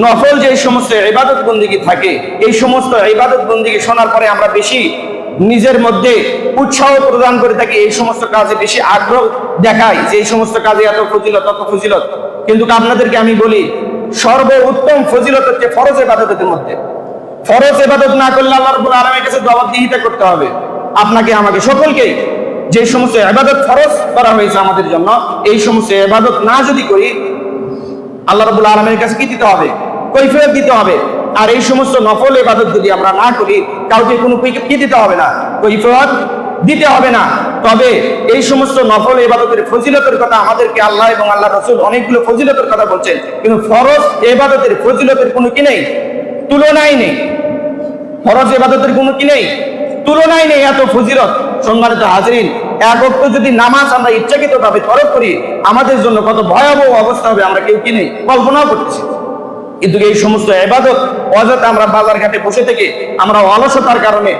নফল যে সমস্ত ইবাদত বন্দিগি থাকে, এই সমস্ত ইবাদত বন্দিগি শোনার পরে আমরা বেশি নিজের মধ্যে উৎসাহ প্রদান করে থাকি, এই সমস্ত কাজে বেশি আগ্রহ দেখাই যে এই সমস্ত কাজে এত ফজিলত তত ফজিলত। কিন্তু আপনাদেরকে আমি বলি সর্ব উত্তম ফজিলত হচ্ছে ফরজ ইবাদতের মধ্যে। ফরজ ইবাদত না করলে আল্লাহ রাব্বুল আলামিনের কাছে জবাবদিহিতা করতে হবে। আপনাকে, আমাকে সকলকেই যে সমস্ত ইবাদত ফরজ করা হয়েছে আমাদের জন্য, এই সমস্ত ইবাদত না যদি করি আল্লাহ রাবুল আলমের কাছে কি দিতে হবে? কৈফিয়ত দিতে হবে। আর এই সমস্ত নফল ইবাদত যদি আমরা না করি, কাউকে কোনো কি- দিতে হবে না? কৈফিয়ত দিতে হবে না। তবে এই সমস্ত নফল ইবাদতের ফজিলতের কথা আমাদেরকে আল্লাহ এবং আল্লাহ রসুল অনেকগুলো ফজিলতের কথা বলছেন। কিন্তু ফরজ ইবাদতের ফজিলতের কোনো কি নেই? তুলনাই নেই। ফরজ ইবাদতের কোনো কি নেই? তুলনায় নেই এত ফজিলত। সম্মানিত হাজরিন এক অক্ত যদি নামাজ আমরা ইচ্ছাকৃত ভাবে তরফ করি, আমাদের জন্য কত ভয়াবহ অবস্থা হবে আমরা কেউ কি নেই কল্পনাও করতেছি কিন্তু এই সমস্ত এবাদত, অযথা আমরা বাজার ঘাটে বসে থেকে আমরা অলসতার কারণে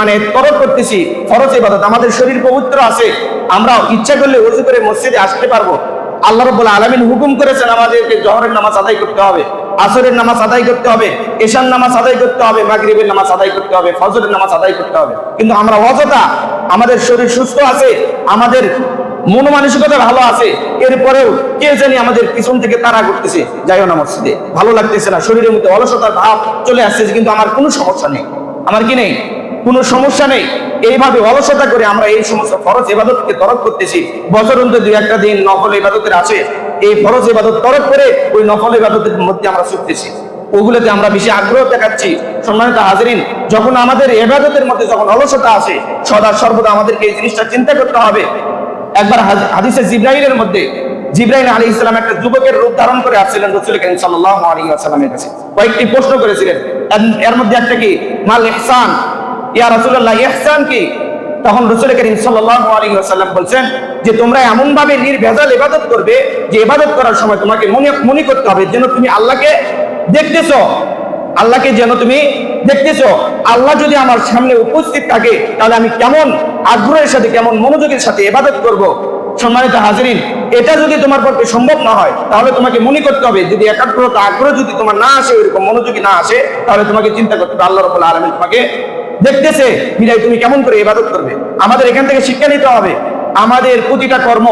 মানে তরফ করতেছি, ফরজ এবাদত, আমাদের শরীর পবিত্র আছে আমরা ইচ্ছা করলে উজু করে মসজিদে আসতে পারব। আল্লাহ রব্বুল আলমিন হুকুম করেছেন আমাদেরকে জহরের নামাজ আদায় করতে হবে। আসরের নামাজ আদায় করতে হবে, এশার নামাজ আদায় করতে হবে, মাগরিবের নামাজ আদায় করতে হবে, ফজরের নামাজ আদায় করতে হবে। কিন্তু আমরা অযথা আমাদের শরীর সুস্থ আছে, আমাদের মন মানসিকতা ভালো আছে, এরপরেও কে জানি আমাদের পিছন থেকে তারা করতেছে যাইও না, মসজিদে ভালো লাগতেছে না, শরীরের মধ্যে অলসতার ভাব চলে আসছে কিন্তু আমার কোনো সমস্যা নেই। আমার কি নেই? কোনো সমস্যা নেই। এইভাবে অলসতা করে আমরা এই সমস্ত ফরজ ইবাদতকে তরক করতেছি। বছর অন্তর দুই একটা দিন নকল ইবাদতের আছে এই ফরজ ইবাদত তরক করে ওই নফল ইবাদতের মধ্যে আমরা ছুটতেছি। ওগুলোতে আমরা বেশি আগ্রহ দেখাচ্ছি। সম্মানিত হাজরিন, যখন আমাদের এবাদতের মধ্যে যখন অলসতা আসে, সদা সর্বদা আমাদেরকে এই জিনিসটা চিন্তা করতে হবে। একবার হাদিসে জিব্রাইলের মধ্যে জিব্রাইল আলী ইসলাম একটা যুবকের রূপ ধারণ করে আসছিলেন রসুল করিম সাল্লাহ আলী আসসালামের কাছে। কয়েকটি প্রশ্ন করেছিলেন। এর- মধ্যে একটা কি? মাল ইহসান। ইয়া রাসূলুল্লাহ, ইহসান কি? তখন রসুল করিম আসাল্লাম বলছেন যে তোমরা এমন ভাবে নির্ভেজাল ইবাদত করবে যে ইবাদত করার সময় তোমাকে মনে মনে করতে হবে যেন তুমি আল্লাহকে দেখতেছো। আল্লাহকে যেন তুমি দেখতেছো। আল্লাহ যদি আমার সামনে উপস্থিত থাকে, তাহলে আমি কেমন আগ্রহের সাথে, কেমন মনোযোগের সাথে ইবাদত করব? সম্মানিত হাজিরিন, এটা যদি তোমার পক্ষে সম্ভব না হয়, তাহলে তোমাকে মনে করতে হবে, যদি একাগ্রতা, আগ্রহ যদি তোমার না আসে, ওইরকম মনোযোগী না আসে, তাহলে তোমাকে চিন্তা করতে হবে, আল্লাহ রবুল্লা আলমিন তোমাকে দেখতেছে, বিদায়, তুমি কেমন করে ইবাদত করবে? আমাদের এখান থেকে শিক্ষা নিতে হবে। আমাদের প্রতিটা কর্ম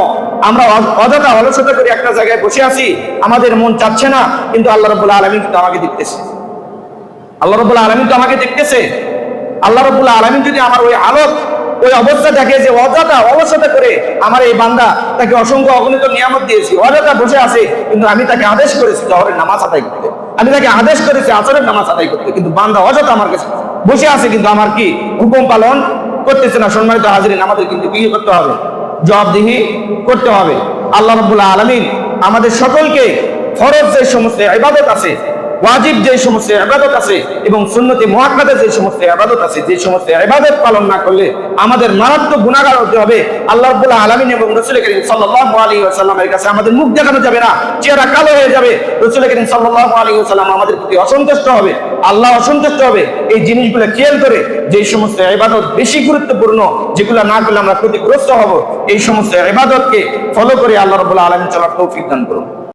আমরা অযথা অলসতা করে একটা জায়গায় বসে আছি, আমাদের মন চাচ্ছে না, কিন্তু আল্লাহ রবুল্লা আলমিন কিন্তু আমাকে দেখতেছে। আল্লাহ রবুল্লা আলমিন তো আমাকে দেখতেছে। আল্লাহ রবুল্লা আলমিন যদি আমার ওই হালত ওই অবস্থা দেখে যে অযথা অলসতা করে আমার এই বান্দা তাকে অসংখ্য অগণিত নিয়ামত দিয়েছি, অযথা বসে আছে, কিন্তু আমি তাকে আদেশ করেছি, জহরের নামাজ আদায় করতে। আমি তাকে আদেশ করেছি, আসরের নামাজ আদায় করতে, কিন্তু বান্দা অযথা আমার কাছে বসে আছে কিন্তু আমার কি? হুকুম পালন করতেছে না, সম্মানিত হাজিরিন, আমাদের কিন্তু কি করতে হবে? জবাবদিহি করতে হবে। আল্লাহ রবুল্লাহ আলমিন আমাদের সকলকে ফরজ যে সমস্ত ইবাদত আছে ওয়াজিব যে সমস্ত ইবাদত আছে এবং সুন্নতি মুআক্কাদা যে সমস্ত ইবাদত আছে, যে সমস্ত ইবাদত পালন না করলে আমাদের মারাত্মক গুনাহগার হতে হবে। আল্লাহ রাব্বুল আলামিন এবং রাসূল করিম সাল্লাল্লাহু আলাইহি ওয়াসাল্লামের কাছে আমাদের মুখ দেখানো যাবে না, চেহারা কালো হয়ে যাবে। রাসূল করিম সাল্লাল্লাহু আলাইহি ওয়াসাল্লাম আমাদের প্রতি অসন্তুষ্ট হবে, আল্লাহ অসন্তুষ্ট হবে। এই জিনিসগুলো খেয়াল করে যে সমস্ত ইবাদত বেশি গুরুত্বপূর্ণ, যেগুলো না করলে আমরা ক্ষতিগ্রস্ত হব, এই সমস্ত ইবাদতকে ফলো করে আল্লাহ রাব্বুল আলামিন চলার তৌফিক দান করুন।